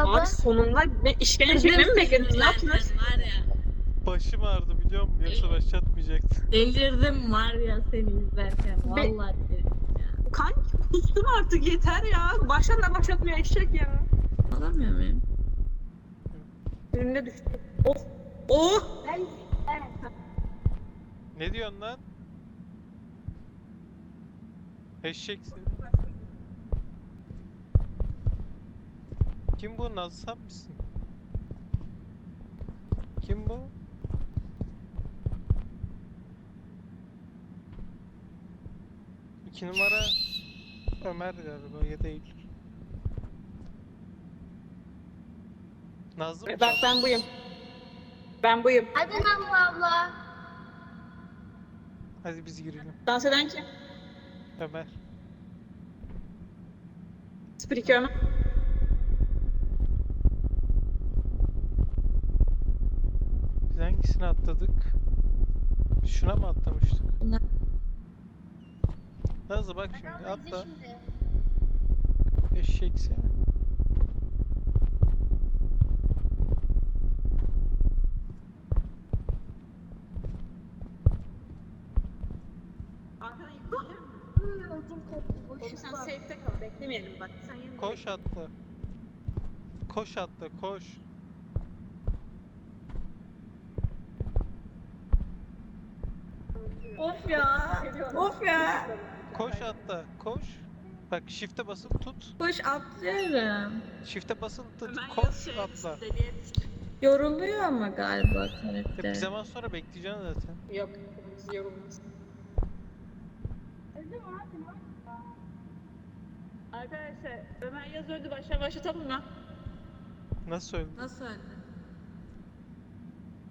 Abi sonunda ne işkence çekmemi mi beklediniz? Ne yaptınız? Var ya. Başım ağrıdı biliyor musun? Yoksa başlatmayacaktım. Delirdim var ya seni izlerken. Vallahi delirdim ya. Kanki kustum artık yeter ya. Baştan da başlatmıyor eşek ya. Alamıyor muyum? Önümde düştü. Of. Oh. Ne diyorsun lan? Eşek seni. Kim bu? Nazlı sen misin? Kim bu? İki numara Ömer galiba ya değil. Nazlı mı? Bak ben buyum. Ben buyum. Hadi Namlu abla. Hadi biz girelim. Dans eden kim? Ömer. Spiker mi? Biz hangisine atladık? Şuna mı atlamıştık? Buna. Nazlı bak şimdi izle atla. şimdi. Eşek seni. Arkadan yıkılıyor mu? Oğlum sen kal. Beklemeyelim bak. Sen Koş atla. Koş atla koş. Of ya. Of ya. Koş atla koş. Bak shift'e basıp tut. Koş atlıyorum. Shift'e basılı tut. Ömer Koş yaz şey, atla. deliye. Yoruluyor ama galiba Ya karakter. bir zaman sonra bekleyeceksin zaten. Yok. Arkadaşlar Ömer Yaz öldü başa başlatalım mı? Nasıl öldü? Nasıl öldü?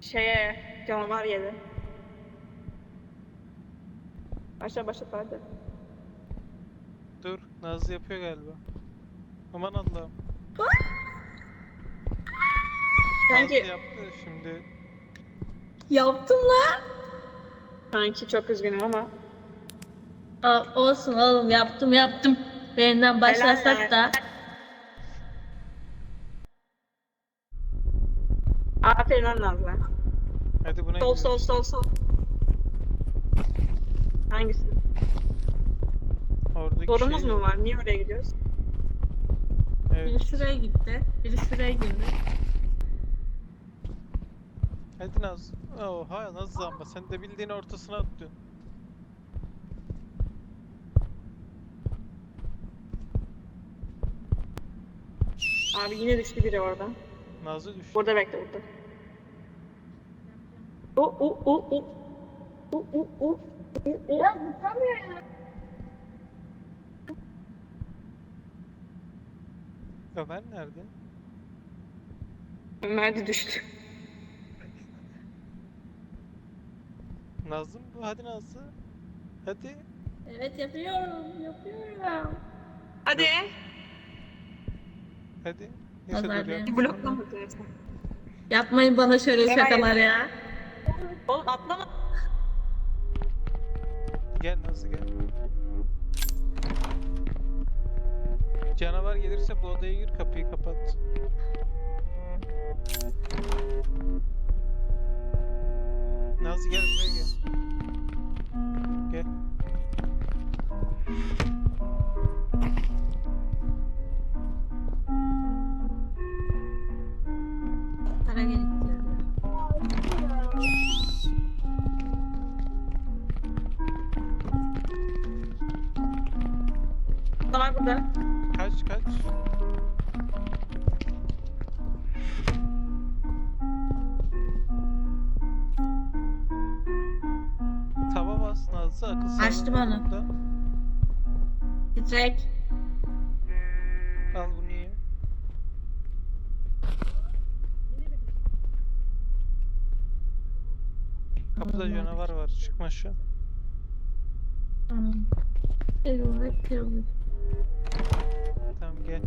Şeye canavar yedi. Başla başla hadi. Dur. Nazlı yapıyor galiba. Aman Allah'ım. Sanki Nazlı yaptı şimdi. Yaptım lan. sanki çok üzgünüm ama Aa, olsun oğlum yaptım yaptım. Birinden başlasak da. aferin lan Nazlı. Hadi buna Sol sol sol sol. Hangisi? Oradaki Sorumuz şey- mu var? Niye oraya gidiyoruz? Biri Evet. şuraya gitti. Biri şuraya girdi. Hadi Nazlı. Oha Nazlı ama sen de bildiğin ortasına atlıyorsun. Abi yine düştü biri orada. Nazlı düştü. Burada bekle burada. O o o o. O o o. Ya zıplamıyor ya. Ömer nerede? Ömer de düştü. Nazlı mı bu? Hadi Nazlı. Hadi. Evet yapıyorum. Yapıyorum. Hadi. Hadi. Neyse Nazar dur ya. Bloklama. Yapmayın bana şöyle Hemen şakalar ya. Oğlum atlama. Gel Nazlı gel. Canavar gelirse bu odaya gir kapıyı kapat. Nazlı gel buraya. Gel. Nazlı akıl sağlığı Açtım onu. burada. Titrek. Al bunu ye. Kapıda Allah. canavar var çıkma şu an. Tamam. Evet. Tamam gel.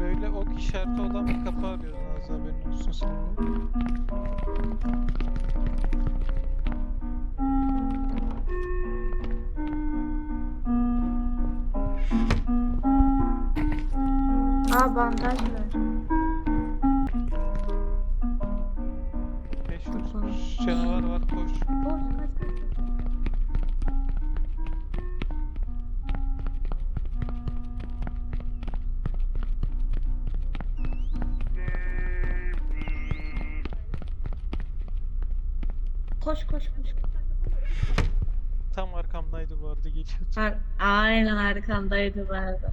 Böyle ok işareti olan bir kapı arıyoruz Nazlı haberin olsun senin de. Aa bandaj var. 500 canavar var koş. Boz kaç kaç. Koş koş koş. Tam arkamdaydı bu arada geçiyordu. Ar- Aynen arkandaydı bu arada.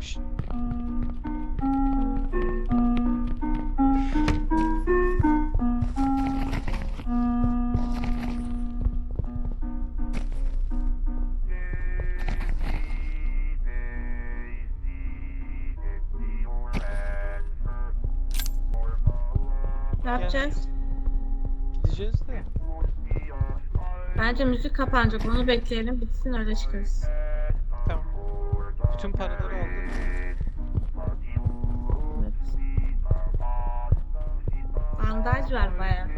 Pişt. Ne yapacağız? Gideceğiz de. Bence müzik kapanacak. Onu bekleyelim. Bitsin öyle çıkarız. Bütün paraları aldım. Evet. Bandaj var baya.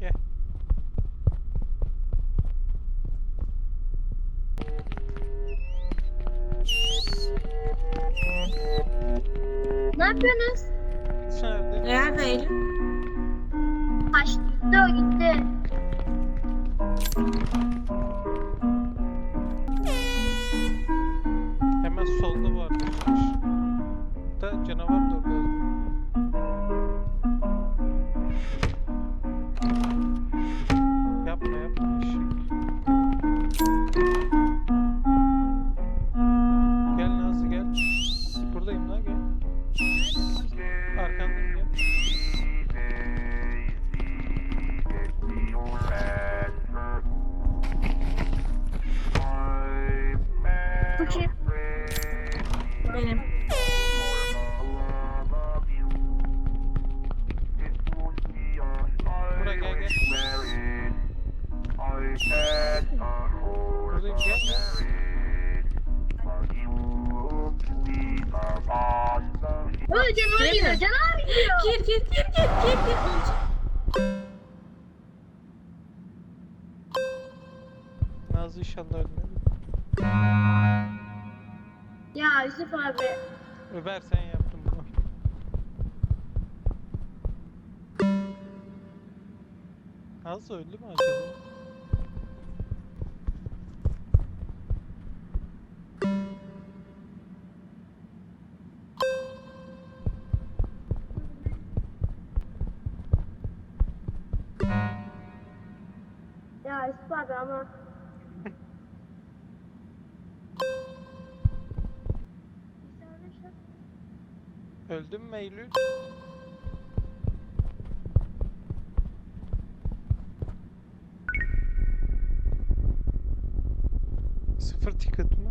Gel. Ne yapıyorsunuz? Kaçtı o gitti. Canavar Değil gidiyor. mi? Canavar gidiyor. Gir gir gir gir gir gir. Nazlı inşallah ölmedi. Ya Yusuf abi. Ömer sen yaptın bunu. Nazlı öldü mü acaba? Yusuf abi ama. Öldün mü Eylül? Sıfır ticket mı?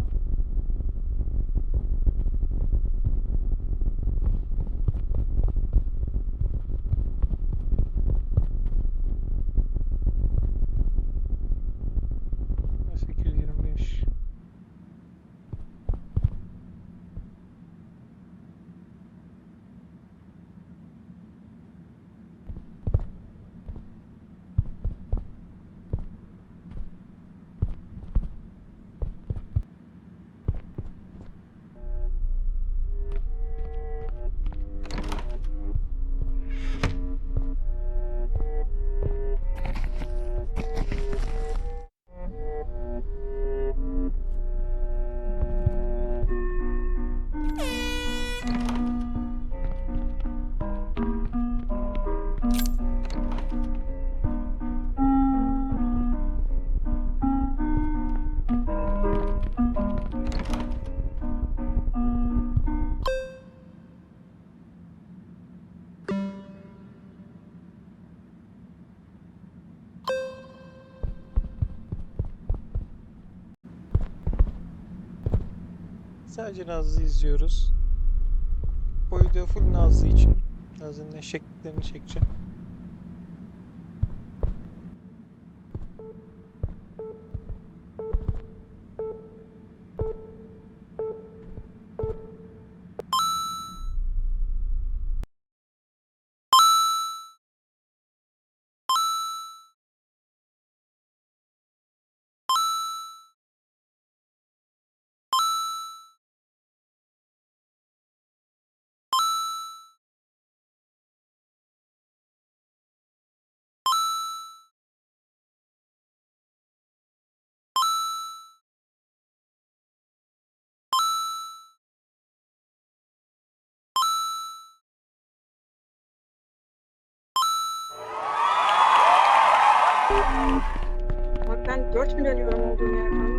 Sadece Nazlı izliyoruz. Bu video full Nazlı için. Nazlı'nın eşekliklerini çekeceğim. Bak ben 4 mü dönüyorum olduğum yerden.